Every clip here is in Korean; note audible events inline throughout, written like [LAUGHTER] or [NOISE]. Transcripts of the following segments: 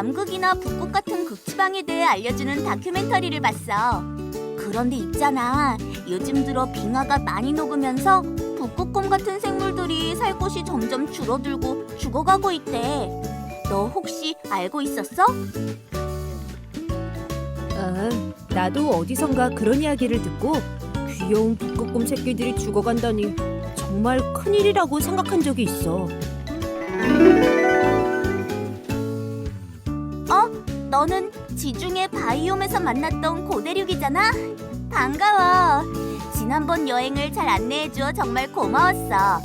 남극이나 북극 같은 극지방에 대해 알려주는 다큐멘터리를 봤어. 그런데 있잖아. 요즘 들어 빙하가 많이 녹으면서 북극곰 같은 생물들이 살 곳이 점점 줄어들고 죽어가고 있대. 너 혹시 알고 있었어? 아, 나도 어디선가 그런 이야기를 듣고 귀여운 북극곰 새끼들이 죽어간다니 정말 큰일이라고 생각한 적이 있어. 너는 지중해 바이옴에서 만났던 고대륙이잖아. 반가워. 지난번 여행을 잘 안내해줘 정말 고마웠어.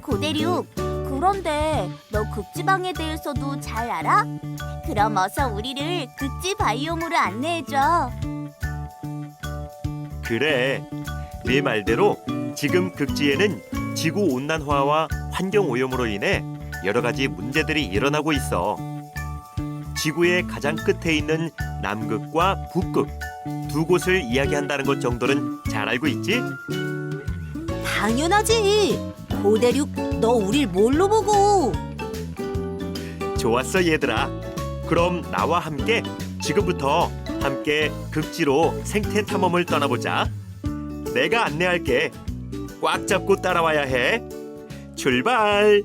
고대륙, 그런데 너 극지방에 대해서도 잘 알아? 그럼 어서 우리를 극지 바이옴으로 안내해줘. 그래. 네 말대로 지금 극지에는 지구 온난화와 환경 오염으로 인해 여러 가지 문제들이 일어나고 있어. 지구의 가장 끝에 있는 남극과 북극 두 곳을 이야기한다는 것 정도는 잘 알고 있지? 당연하지. 고대륙, 너 우릴 뭘로 보고? 좋았어 얘들아. 그럼 나와 함께 지금부터 함께 극지로 생태 탐험을 떠나보자. 내가 안내할게. 꽉 잡고 따라와야 해. 출발.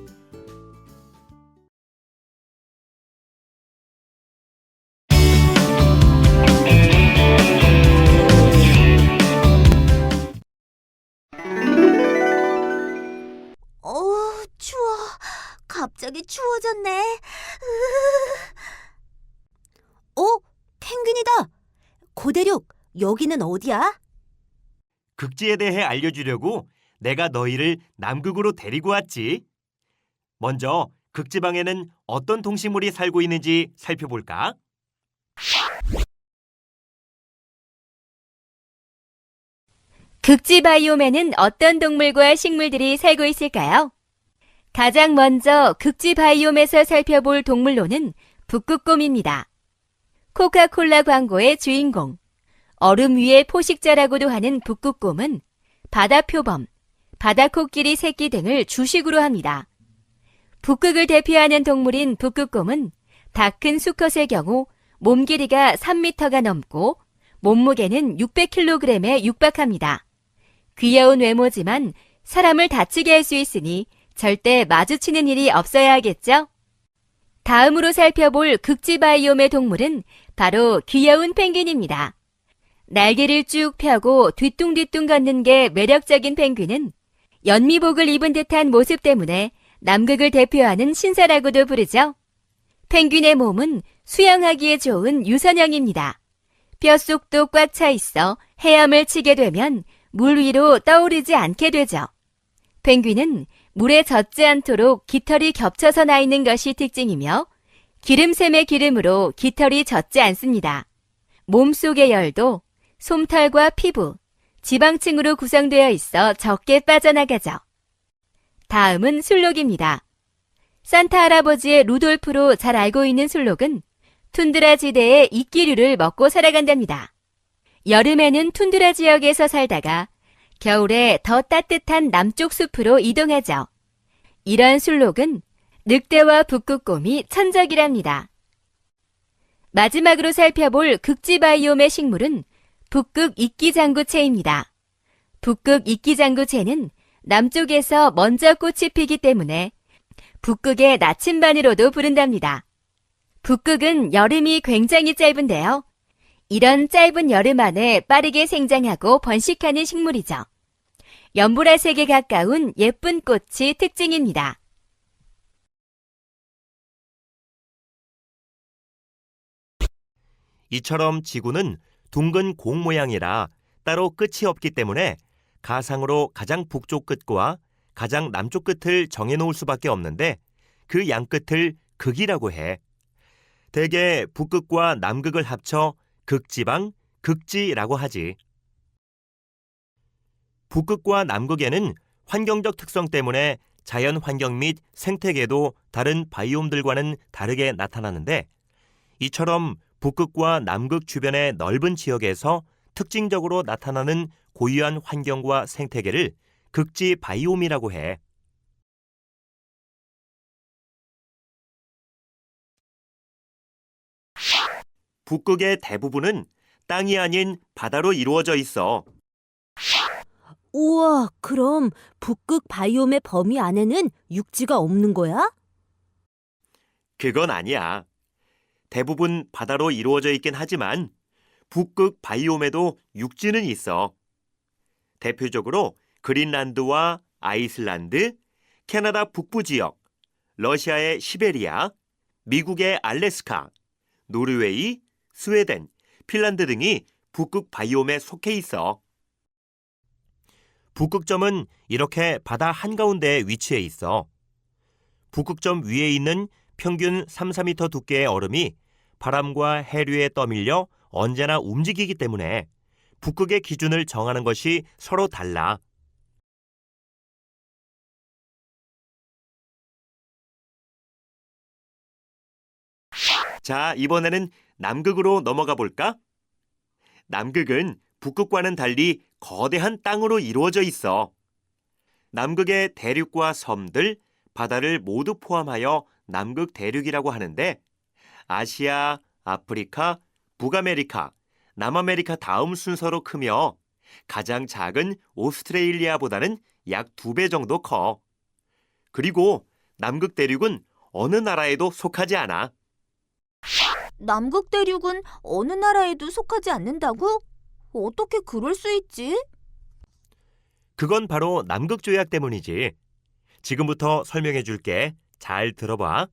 추워졌네. [LAUGHS] 어? 펭귄이다. 고대륙, 여기는 어디야? 극지에 대해 알려주려고 내가 너희를 남극으로 데리고 왔지. 먼저 극지방에는 어떤 동식물이 살고 있는지 살펴볼까? 극지 바이옴에는 어떤 동물과 식물들이 살고 있을까요? 가장 먼저 극지 바이옴에서 살펴볼 동물로는 북극곰입니다. 코카콜라 광고의 주인공, 얼음 위의 포식자라고도 하는 북극곰은 바다표범, 바다코끼리 새끼 등을 주식으로 합니다. 북극을 대표하는 동물인 북극곰은 다 큰 수컷의 경우 몸 길이가 3m가 넘고 몸무게는 600kg에 육박합니다. 귀여운 외모지만 사람을 다치게 할 수 있으니 절대 마주치는 일이 없어야 하겠죠? 다음으로 살펴볼 극지 바이옴의 동물은 바로 귀여운 펭귄입니다. 날개를 쭉 펴고 뒤뚱뒤뚱 걷는 게 매력적인 펭귄은 연미복을 입은 듯한 모습 때문에 남극을 대표하는 신사라고도 부르죠. 펭귄의 몸은 수영하기에 좋은 유선형입니다. 뼛속도 꽉 차 있어 헤엄을 치게 되면 물 위로 떠오르지 않게 되죠. 펭귄은 물에 젖지 않도록 깃털이 겹쳐서 나 있는 것이 특징이며 기름샘의 기름으로 깃털이 젖지 않습니다. 몸속의 열도 솜털과 피부, 지방층으로 구성되어 있어 적게 빠져나가죠. 다음은 술록입니다. 산타 할아버지의 루돌프로 잘 알고 있는 술록은 툰드라 지대의 이끼류를 먹고 살아간답니다. 여름에는 툰드라 지역에서 살다가 겨울에 더 따뜻한 남쪽 숲으로 이동하죠. 이런 술록은 늑대와 북극곰이 천적이랍니다. 마지막으로 살펴볼 극지바이옴의 식물은 북극 이끼장구채입니다. 북극 이끼장구채는 남쪽에서 먼저 꽃이 피기 때문에 북극의 나침반으로도 부른답니다. 북극은 여름이 굉장히 짧은데요. 이런 짧은 여름 안에 빠르게 생장하고 번식하는 식물이죠. 연보라색에 가까운 예쁜 꽃이 특징입니다. 이처럼 지구는 둥근 공 모양이라 따로 끝이 없기 때문에 가상으로 가장 북쪽 끝과 가장 남쪽 끝을 정해놓을 수밖에 없는데 그 양 끝을 극이라고 해. 대개 북극과 남극을 합쳐 극지방, 극지라고 하지. 북극과 남극에는 환경적 특성 때문에 자연 환경 및 생태계도 다른 바이옴들과는 다르게 나타나는데 이처럼 북극과 남극 주변의 넓은 지역에서 특징적으로 나타나는 고유한 환경과 생태계를 극지 바이옴이라고 해. 북극의 대부분은 땅이 아닌 바다로 이루어져 있어. 우와, 그럼 북극 바이옴의 범위 안에는 육지가 없는 거야? 그건 아니야. 대부분 바다로 이루어져 있긴 하지만 북극 바이옴에도 육지는 있어. 대표적으로 그린란드와 아이슬란드, 캐나다 북부 지역, 러시아의 시베리아, 미국의 알래스카, 노르웨이, 스웨덴, 핀란드 등이 북극 바이옴에 속해 있어. 북극점은 이렇게 바다 한가운데에 위치해 있어. 북극점 위에 있는 평균 3, 4미터 두께의 얼음이 바람과 해류에 떠밀려 언제나 움직이기 때문에 북극의 기준을 정하는 것이 서로 달라. 자, 이번에는 남극으로 넘어가 볼까? 남극은 북극과는 달리 거대한 땅으로 이루어져 있어. 남극의 대륙과 섬들, 바다를 모두 포함하여 남극 대륙이라고 하는데 아시아, 아프리카, 북아메리카, 남아메리카 다음 순서로 크며 가장 작은 오스트레일리아보다는 약 두 배 정도 커. 그리고 남극 대륙은 어느 나라에도 속하지 않아. 남극 대륙은 어느 나라에도 속하지 않는다고? 어떻게 그럴 수 있지? 그건 바로 남극 조약 때문이지. 지금부터 설명해 줄게. 잘 들어봐.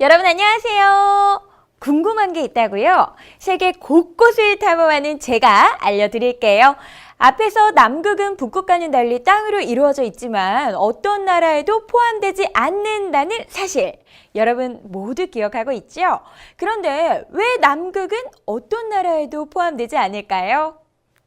여러분 안녕하세요. 궁금한 게 있다고요? 세계 곳곳을 탐험하는 제가 알려드릴게요. 앞에서 남극은 북극과는 달리 땅으로 이루어져 있지만 어떤 나라에도 포함되지 않는다는 사실. 여러분 모두 기억하고 있죠? 그런데 왜 남극은 어떤 나라에도 포함되지 않을까요?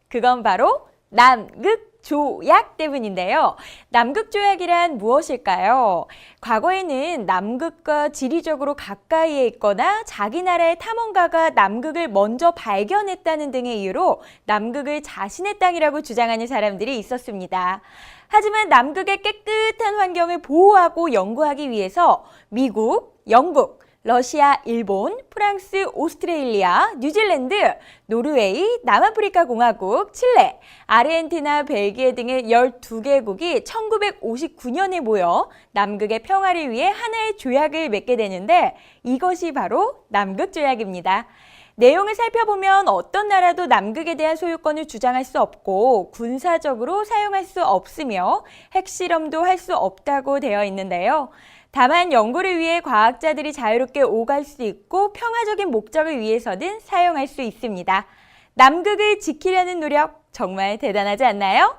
그건 바로 남극 조약 때문인데요. 남극 조약이란 무엇일까요? 과거에는 남극과 지리적으로 가까이에 있거나 자기 나라의 탐험가가 남극을 먼저 발견했다는 등의 이유로 남극을 자신의 땅이라고 주장하는 사람들이 있었습니다. 하지만 남극의 깨끗한 환경을 보호하고 연구하기 위해서 미국, 영국, 러시아, 일본, 프랑스, 오스트레일리아, 뉴질랜드, 노르웨이, 남아프리카 공화국, 칠레, 아르헨티나, 벨기에 등의 12개국이 1959년에 모여 남극의 평화를 위해 하나의 조약을 맺게 되는데 이것이 바로 남극 조약입니다. 내용을 살펴보면 어떤 나라도 남극에 대한 소유권을 주장할 수 없고 군사적으로 사용할 수 없으며 핵실험도 할 수 없다고 되어 있는데요. 다만 연구를 위해 과학자들이 자유롭게 오갈 수 있고 평화적인 목적을 위해서는 사용할 수 있습니다. 남극을 지키려는 노력 정말 대단하지 않나요?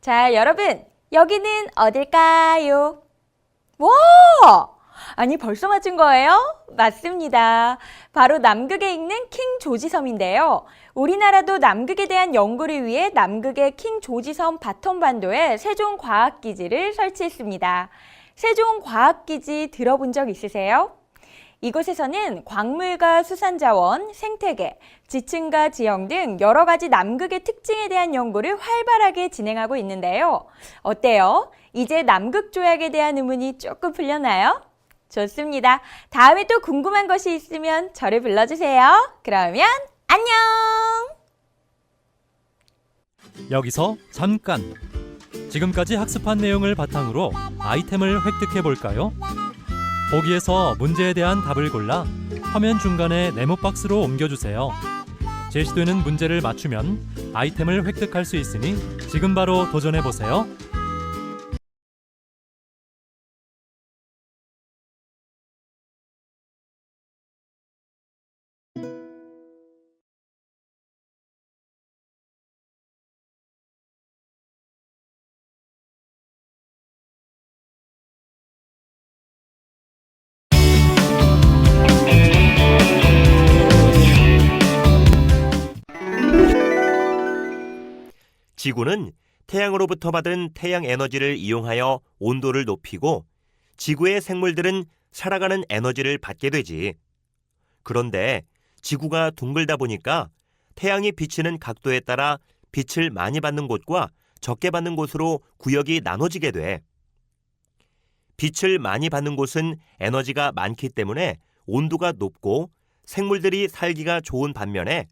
자, 여러분, 여기는 어딜까요? 와! 아니, 벌써 맞춘 거예요? 맞습니다. 바로 남극에 있는 킹 조지섬인데요. 우리나라도 남극에 대한 연구를 위해 남극의 킹 조지섬 바텀반도에 세종과학기지를 설치했습니다. 세종과학기지 들어본 적 있으세요? 이곳에서는 광물과 수산자원, 생태계, 지층과 지형 등 여러 가지 남극의 특징에 대한 연구를 활발하게 진행하고 있는데요. 어때요? 이제 남극 조약에 대한 의문이 조금 풀렸나요? 좋습니다. 다음에 또 궁금한 것이 있으면 저를 불러주세요. 그러면 안녕! 여기서 잠깐! 지금까지 학습한 내용을 바탕으로 아이템을 획득해 볼까요? 보기에서 문제에 대한 답을 골라 화면 중간에 네모 박스로 옮겨주세요. 제시되는 문제를 맞추면 아이템을 획득할 수 있으니 지금 바로 도전해 보세요. 지구는 태양으로부터 받은 태양 에너지를 이용하여 온도를 높이고 지구의 생물들은 살아가는 에너지를 받게 되지. 그런데 지구가 둥글다 보니까 태양이 비치는 각도에 따라 빛을 많이 받는 곳과 적게 받는 곳으로 구역이 나눠지게 돼. 빛을 많이 받는 곳은 에너지가 많기 때문에 온도가 높고 생물들이 살기가 좋은 반면에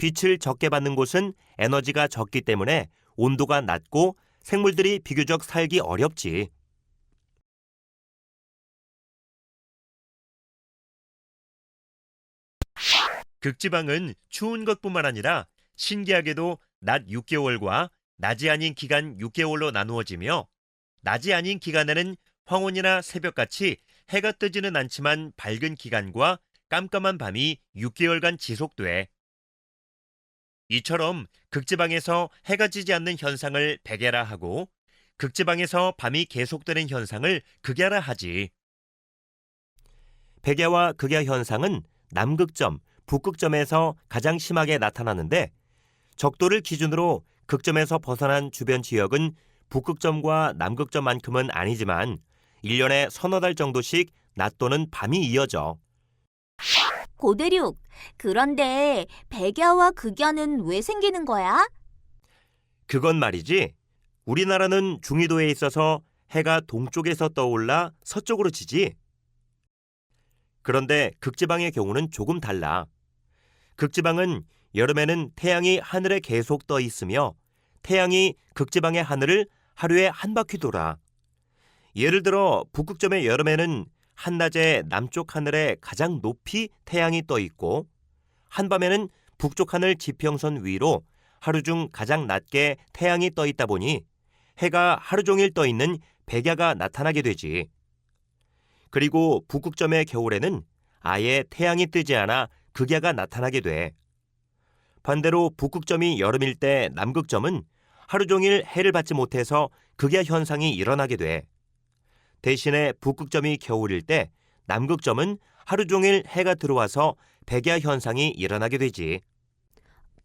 빛을 적게 받는 곳은 에너지가 적기 때문에 온도가 낮고 생물들이 비교적 살기 어렵지. 극지방은 추운 것뿐만 아니라 신기하게도 낮 6개월과 낮이 아닌 기간 6개월로 나누어지며 낮이 아닌 기간에는 황혼이나 새벽같이 해가 뜨지는 않지만 밝은 기간과 깜깜한 밤이 6개월간 지속돼. 이처럼 극지방에서 해가 지지 않는 현상을 백야라 하고 극지방에서 밤이 계속되는 현상을 극야라 하지. 백야와 극야 현상은 남극점, 북극점에서 가장 심하게 나타나는데 적도를 기준으로 극점에서 벗어난 주변 지역은 북극점과 남극점만큼은 아니지만 1년에 서너 달 정도씩 낮 또는 밤이 이어져. 고대륙, 그런데 백야와 극야는 왜 생기는 거야? 그건 말이지. 우리나라는 중위도에 있어서 해가 동쪽에서 떠올라 서쪽으로 지지. 그런데 극지방의 경우는 조금 달라. 극지방은 여름에는 태양이 하늘에 계속 떠 있으며 태양이 극지방의 하늘을 하루에 한 바퀴 돌아. 예를 들어 북극점의 여름에는 한낮에 남쪽 하늘에 가장 높이 태양이 떠 있고 한밤에는 북쪽 하늘 지평선 위로 하루 중 가장 낮게 태양이 떠 있다 보니 해가 하루 종일 떠 있는 백야가 나타나게 되지. 그리고 북극점의 겨울에는 아예 태양이 뜨지 않아 극야가 나타나게 돼. 반대로 북극점이 여름일 때 남극점은 하루 종일 해를 받지 못해서 극야 현상이 일어나게 돼. 대신에 북극점이 겨울일 때 남극점은 하루 종일 해가 들어와서 백야 현상이 일어나게 되지.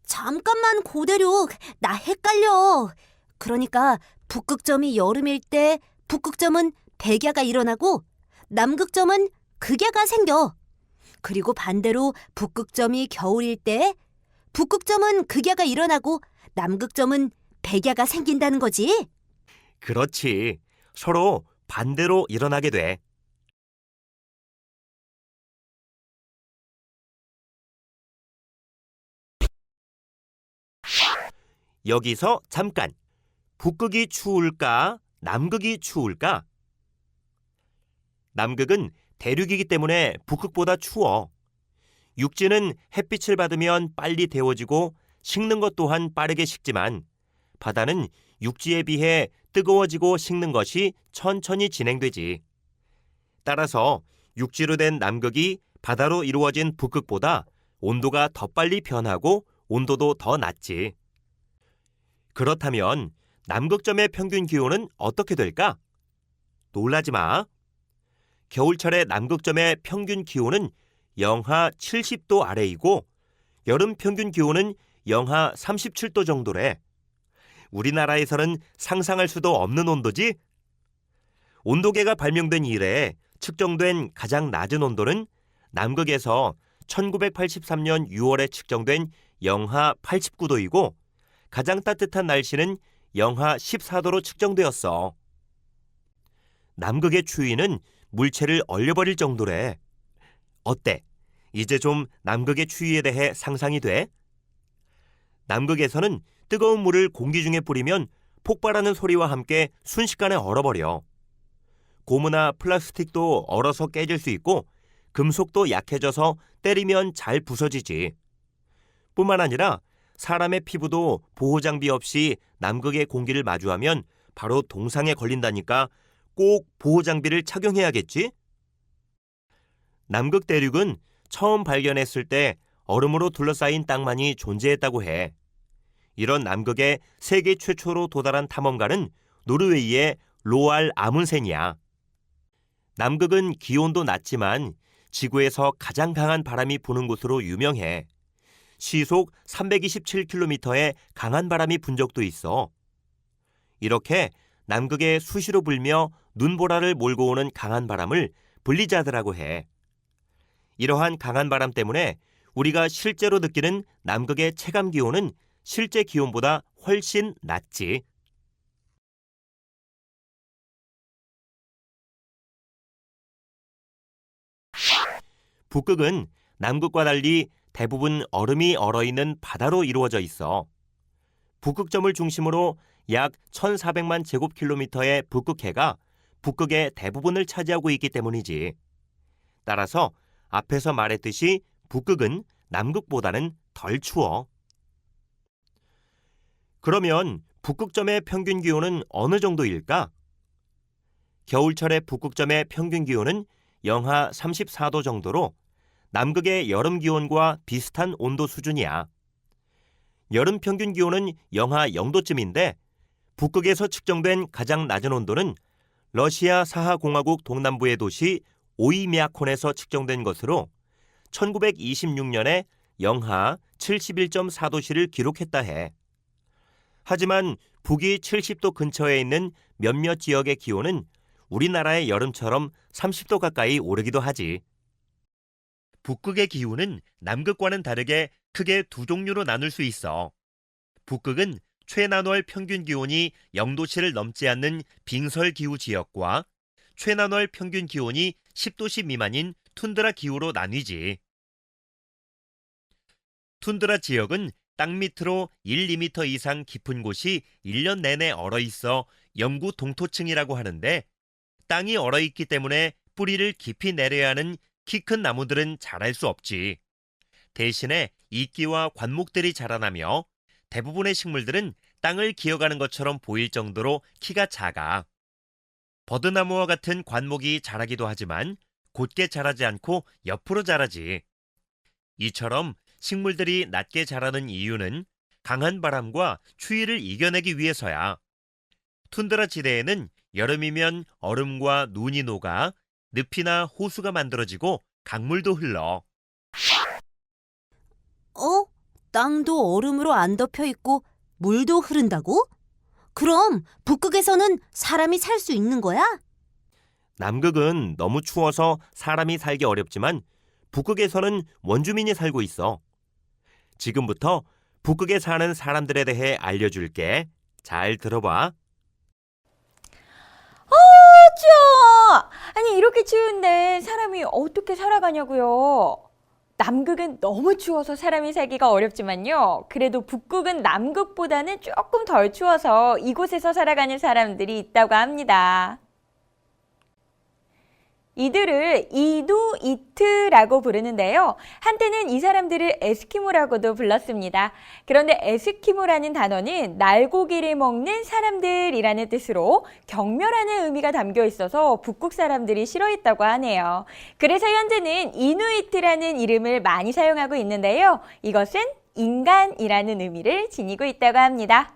잠깐만 고대륙, 나 헷갈려. 그러니까 북극점이 여름일 때 북극점은 백야가 일어나고 남극점은 극야가 생겨. 그리고 반대로 북극점이 겨울일 때 북극점은 극야가 일어나고 남극점은 백야가 생긴다는 거지. 그렇지. 서로 반대로 일어나게 돼. 여기서 잠깐. 북극이 추울까? 남극이 추울까? 남극은 대륙이기 때문에 북극보다 추워. 육지는 햇빛을 받으면 빨리 데워지고 식는 것 또한 빠르게 식지만 바다는 육지에 비해 뜨거워지고 식는 것이 천천히 진행되지. 따라서 육지로 된 남극이 바다로 이루어진 북극보다 온도가 더 빨리 변하고 온도도 더 낮지. 그렇다면 남극점의 평균 기온은 어떻게 될까? 놀라지 마. 겨울철의 남극점의 평균 기온은 영하 70도 아래이고 여름 평균 기온은 영하 37도 정도래. 우리나라에서는 상상할 수도 없는 온도지? 온도계가 발명된 이래 측정된 가장 낮은 온도는 남극에서 1983년 6월에 측정된 영하 89도이고 가장 따뜻한 날씨는 영하 14도로 측정되었어. 남극의 추위는 물체를 얼려버릴 정도래. 어때? 이제 좀 남극의 추위에 대해 상상이 돼? 남극에서는 뜨거운 물을 공기 중에 뿌리면 폭발하는 소리와 함께 순식간에 얼어버려. 고무나 플라스틱도 얼어서 깨질 수 있고 금속도 약해져서 때리면 잘 부서지지. 뿐만 아니라 사람의 피부도 보호 장비 없이 남극의 공기를 마주하면 바로 동상에 걸린다니까 꼭 보호 장비를 착용해야겠지? 남극 대륙은 처음 발견했을 때 얼음으로 둘러싸인 땅만이 존재했다고 해. 이런 남극의 세계 최초로 도달한 탐험가는 노르웨이의 로알 아문센이야. 남극은 기온도 낮지만 지구에서 가장 강한 바람이 부는 곳으로 유명해. 시속 327km의 강한 바람이 분 적도 있어. 이렇게 남극에 수시로 불며 눈보라를 몰고 오는 강한 바람을 블리자드라고 해. 이러한 강한 바람 때문에 우리가 실제로 느끼는 남극의 체감 기온은 실제 기온보다 훨씬 낮지. 북극은 남극과 달리 대부분 얼음이 얼어 있는 바다로 이루어져 있어 북극점을 중심으로 약 1,400만 제곱킬로미터의 북극해가 북극의 대부분을 차지하고 있기 때문이지. 따라서 앞에서 말했듯이 북극은 남극보다는 덜 추워. 그러면 북극점의 평균 기온은 어느 정도일까? 겨울철의 북극점의 평균 기온은 영하 34도 정도로 남극의 여름 기온과 비슷한 온도 수준이야. 여름 평균 기온은 영하 0도쯤인데 북극에서 측정된 가장 낮은 온도는 러시아 사하공화국 동남부의 도시 오이미아콘에서 측정된 것으로 1926년에 영하 71.4도씨를 기록했다 해. 하지만 북위 70도 근처에 있는 몇몇 지역의 기온은 우리나라의 여름처럼 30도 가까이 오르기도 하지. 북극의 기후는 남극과는 다르게 크게 두 종류로 나눌 수 있어. 북극은 최난월 평균 기온이 0도씨를 넘지 않는 빙설 기후 지역과 최난월 평균 기온이 10도씨 미만인 툰드라 기후로 나뉘지. 툰드라 지역은 땅 밑으로 1, 2m 이상 깊은 곳이 1년 내내 얼어 있어 영구 동토층이라고 하는데 땅이 얼어 있기 때문에 뿌리를 깊이 내려야 하는 키 큰 나무들은 자랄 수 없지. 대신에 이끼와 관목들이 자라나며 대부분의 식물들은 땅을 기어가는 것처럼 보일 정도로 키가 작아. 버드나무와 같은 관목이 자라기도 하지만 곧게 자라지 않고 옆으로 자라지. 이처럼 식물들이 낮게 자라는 이유는 강한 바람과 추위를 이겨내기 위해서야. 툰드라 지대에는 여름이면 얼음과 눈이 녹아 늪이나 호수가 만들어지고 강물도 흘러. 어? 땅도 얼음으로 안 덮여 있고 물도 흐른다고? 그럼 북극에서는 사람이 살 수 있는 거야? 남극은 너무 추워서 사람이 살기 어렵지만 북극에서는 원주민이 살고 있어. 지금부터 북극에 사는 사람들에 대해 알려줄게. 잘 들어봐. 추워! 아니, 이렇게 추운데 사람이 어떻게 살아가냐고요? 남극은 너무 추워서 사람이 살기가 어렵지만요. 그래도 북극은 남극보다는 조금 덜 추워서 이곳에서 살아가는 사람들이 있다고 합니다. 이들을 이누이트라고 부르는데요. 한때는 이 사람들을 에스키모라고도 불렀습니다. 그런데 에스키모라는 단어는 날고기를 먹는 사람들이라는 뜻으로 경멸하는 의미가 담겨 있어서 북극 사람들이 싫어했다고 하네요. 그래서 현재는 이누이트라는 이름을 많이 사용하고 있는데요. 이것은 인간이라는 의미를 지니고 있다고 합니다.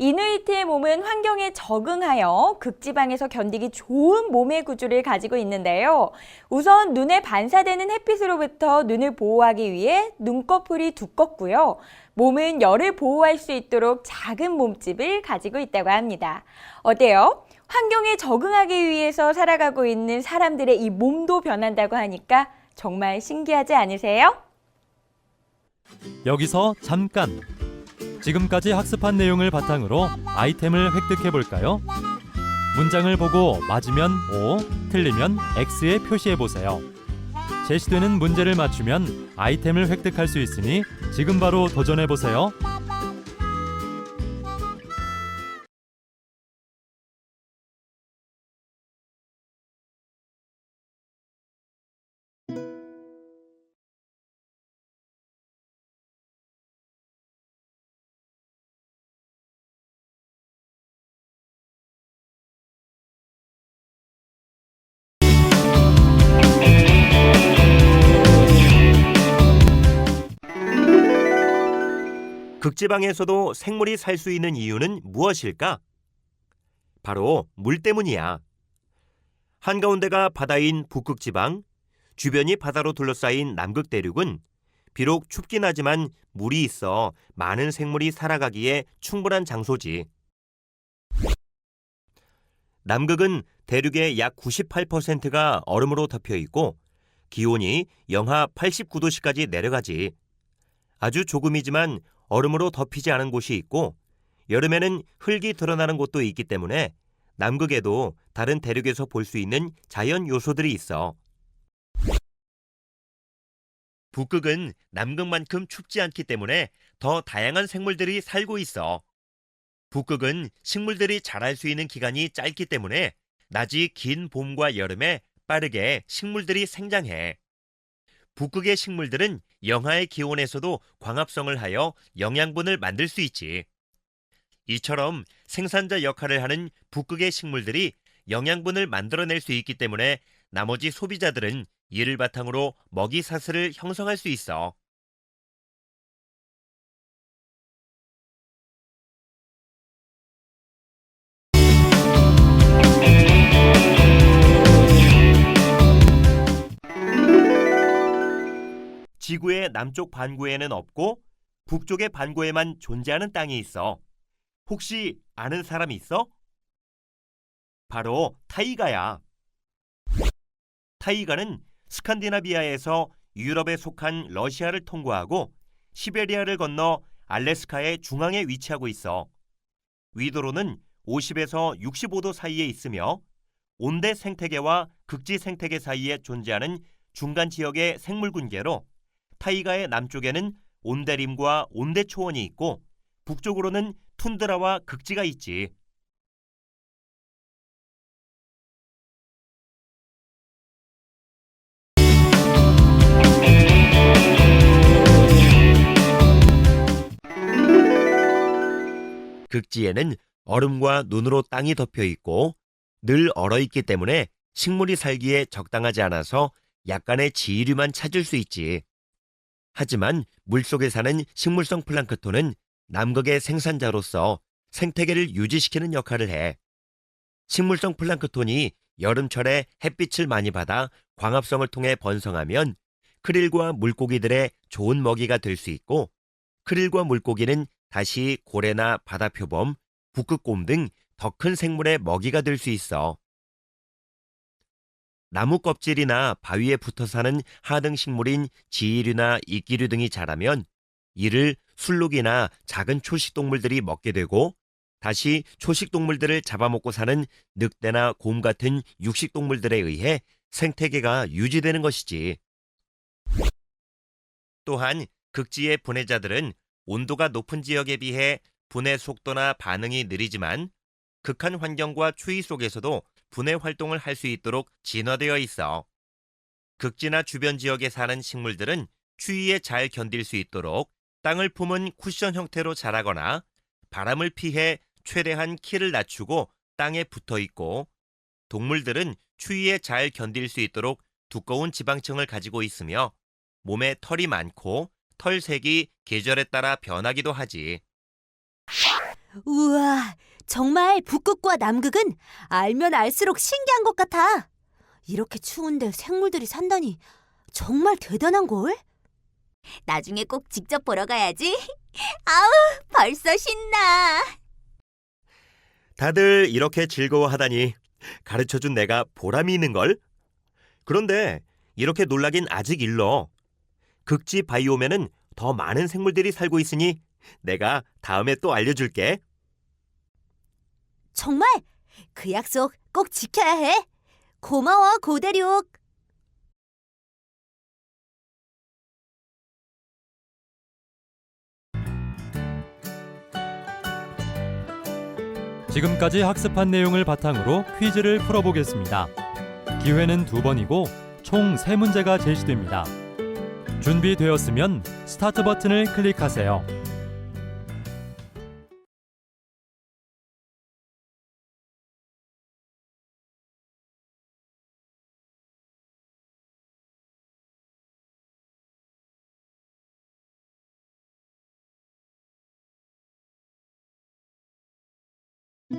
이누이트의 몸은 환경에 적응하여 극지방에서 견디기 좋은 몸의 구조를 가지고 있는데요. 우선 눈에 반사되는 햇빛으로부터 눈을 보호하기 위해 눈꺼풀이 두껍고요. 몸은 열을 보호할 수 있도록 작은 몸집을 가지고 있다고 합니다. 어때요? 환경에 적응하기 위해서 살아가고 있는 사람들의 이 몸도 변한다고 하니까 정말 신기하지 않으세요? 여기서 잠깐! 지금까지 학습한 내용을 바탕으로 아이템을 획득해 볼까요? 문장을 보고 맞으면 O, 틀리면 X에 표시해 보세요. 제시되는 문제를 맞추면 아이템을 획득할 수 있으니 지금 바로 도전해 보세요. 극지방에서도 생물이 살 수 있는 이유는 무엇일까? 바로 물 때문이야. 한가운데가 바다인 북극지방, 주변이 바다로 둘러싸인 남극 대륙은 비록 춥긴 하지만 물이 있어 많은 생물이 살아가기에 충분한 장소지. 남극은 대륙의 약 98%가 얼음으로 덮여 있고 기온이 영하 89도씨까지 내려가지. 아주 조금이지만 얼음으로 덮이지 않은 곳이 있고 여름에는 흙이 드러나는 곳도 있기 때문에 남극에도 다른 대륙에서 볼 수 있는 자연 요소들이 있어. 북극은 남극만큼 춥지 않기 때문에 더 다양한 생물들이 살고 있어. 북극은 식물들이 자랄 수 있는 기간이 짧기 때문에 낮이 긴 봄과 여름에 빠르게 식물들이 생장해. 북극의 식물들은 영하의 기온에서도 광합성을 하여 영양분을 만들 수 있지. 이처럼 생산자 역할을 하는 북극의 식물들이 영양분을 만들어낼 수 있기 때문에 나머지 소비자들은 이를 바탕으로 먹이 사슬을 형성할 수 있어. 지구의 남쪽 반구에는 없고 북쪽의 반구에만 존재하는 땅이 있어. 혹시 아는 사람 있어? 바로 타이가야. 타이가는 스칸디나비아에서 유럽에 속한 러시아를 통과하고 시베리아를 건너 알래스카의 중앙에 위치하고 있어. 위도로는 50에서 65도 사이에 있으며 온대 생태계와 극지 생태계 사이에 존재하는 중간 지역의 생물군계로 타이가의 남쪽에는 온대림과 온대 초원이 있고 북쪽으로는 툰드라와 극지가 있지. 극지에는 얼음과 눈으로 땅이 덮여 있고 늘 얼어 있기 때문에 식물이 살기에 적당하지 않아서 약간의 지류만 찾을 수 있지. 하지만 물속에 사는 식물성 플랑크톤은 남극의 생산자로서 생태계를 유지시키는 역할을 해. 식물성 플랑크톤이 여름철에 햇빛을 많이 받아 광합성을 통해 번성하면 크릴과 물고기들의 좋은 먹이가 될 수 있고 크릴과 물고기는 다시 고래나 바다표범, 북극곰 등 더 큰 생물의 먹이가 될 수 있어. 나무 껍질이나 바위에 붙어 사는 하등 식물인 지이류나 이끼류 등이 자라면 이를 술록이나 작은 초식 동물들이 먹게 되고 다시 초식 동물들을 잡아먹고 사는 늑대나 곰 같은 육식 동물들에 의해 생태계가 유지되는 것이지. 또한 극지의 분해자들은 온도가 높은 지역에 비해 분해 속도나 반응이 느리지만 극한 환경과 추위 속에서도 분해 활동을 할 수 있도록 진화되어 있어. 극지나 주변 지역에 사는 식물들은 추위에 잘 견딜 수 있도록 땅을 품은 쿠션 형태로 자라거나 바람을 피해 최대한 키를 낮추고 땅에 붙어 있고 동물들은 추위에 잘 견딜 수 있도록 두꺼운 지방층을 가지고 있으며 몸에 털이 많고 털색이 계절에 따라 변하기도 하지. 우와, 정말 북극과 남극은 알면 알수록 신기한 것 같아. 이렇게 추운데 생물들이 산다니 정말 대단한 걸? 나중에 꼭 직접 보러 가야지. [LAUGHS] 아우, 벌써 신나. 다들 이렇게 즐거워하다니 가르쳐준 내가 보람이 있는 걸? 그런데 이렇게 놀라긴 아직 일러. 극지 바이옴에는 더 많은 생물들이 살고 있으니 내가 다음에 또 알려줄게. 정말 그 약속 꼭 지켜야 해. 고마워, 고대륙. 지금까지 학습한 내용을 바탕으로 퀴즈를 풀어보겠습니다. 기회는 두 번이고 총 세 문제가 제시됩니다. 준비되었으면 스타트 버튼을 클릭하세요.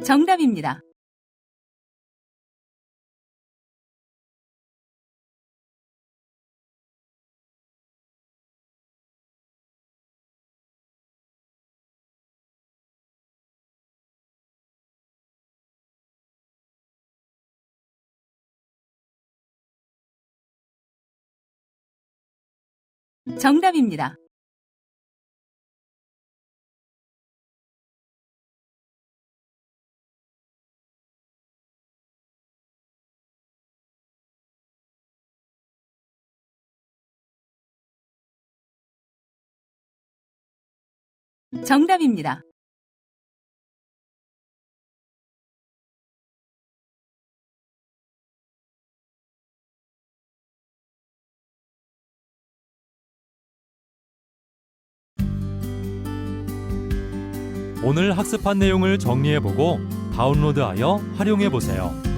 정답입니다. 정답입니다. 정답입니다. 오늘 학습한 내용을 정리해보고 다운로드하여 활용해보세요.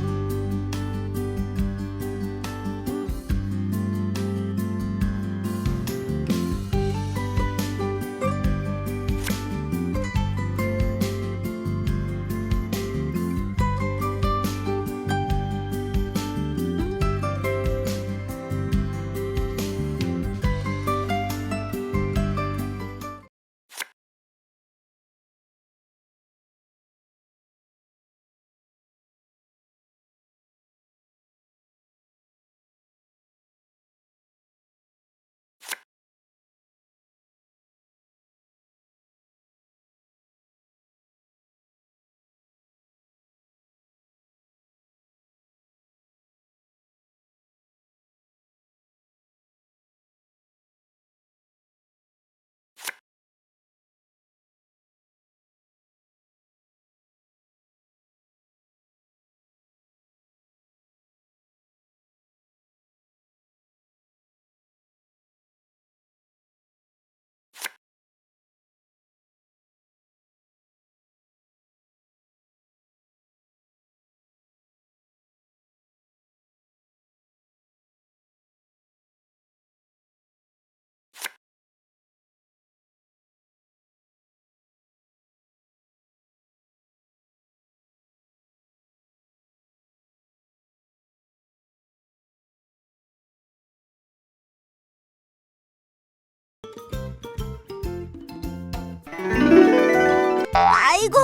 아이고,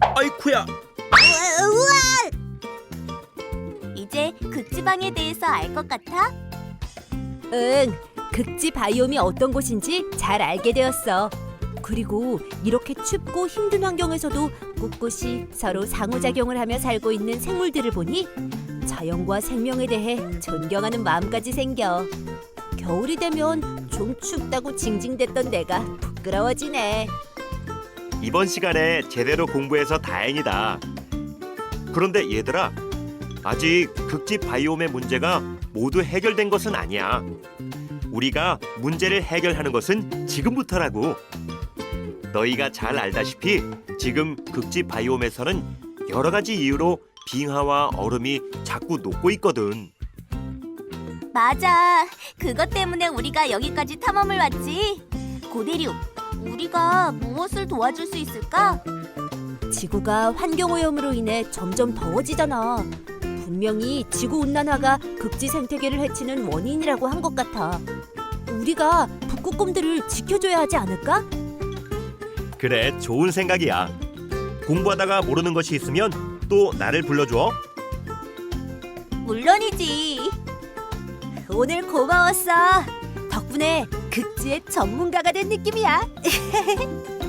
아이쿠야. 우와! 이제 극지방에 대해서 알 것 같아? 응, 극지 바이옴이 어떤 곳인지 잘 알게 되었어. 그리고 이렇게 춥고 힘든 환경에서도 꿋꿋이 서로 상호작용을 하며 살고 있는 생물들을 보니 자연과 생명에 대해 존경하는 마음까지 생겨. 겨울이 되면 좀 춥다고 징징댔던 내가 부끄러워지네. 이번 시간에 제대로 공부해서 다행이다. 그런데 얘들아, 아직 극지 바이옴의 문제가 모두 해결된 것은 아니야. 우리가 문제를 해결하는 것은 지금부터라고. 너희가 잘 알다시피 지금 극지 바이옴에서는 여러 가지 이유로 빙하와 얼음이 자꾸 녹고 있거든. 맞아. 그것 때문에 우리가 여기까지 탐험을 왔지. 고대륙, 우리가 무엇을 도와줄 수 있을까? 지구가 환경 오염으로 인해 점점 더워지잖아. 분명히 지구 온난화가 극지 생태계를 해치는 원인이라고 한 것 같아. 우리가 북극곰들을 지켜줘야 하지 않을까? 그래, 좋은 생각이야. 공부하다가 모르는 것이 있으면 또 나를 불러줘. 물론이지. 오늘 고마웠어. 덕분에 극지의 전문가가 된 느낌이야. [LAUGHS]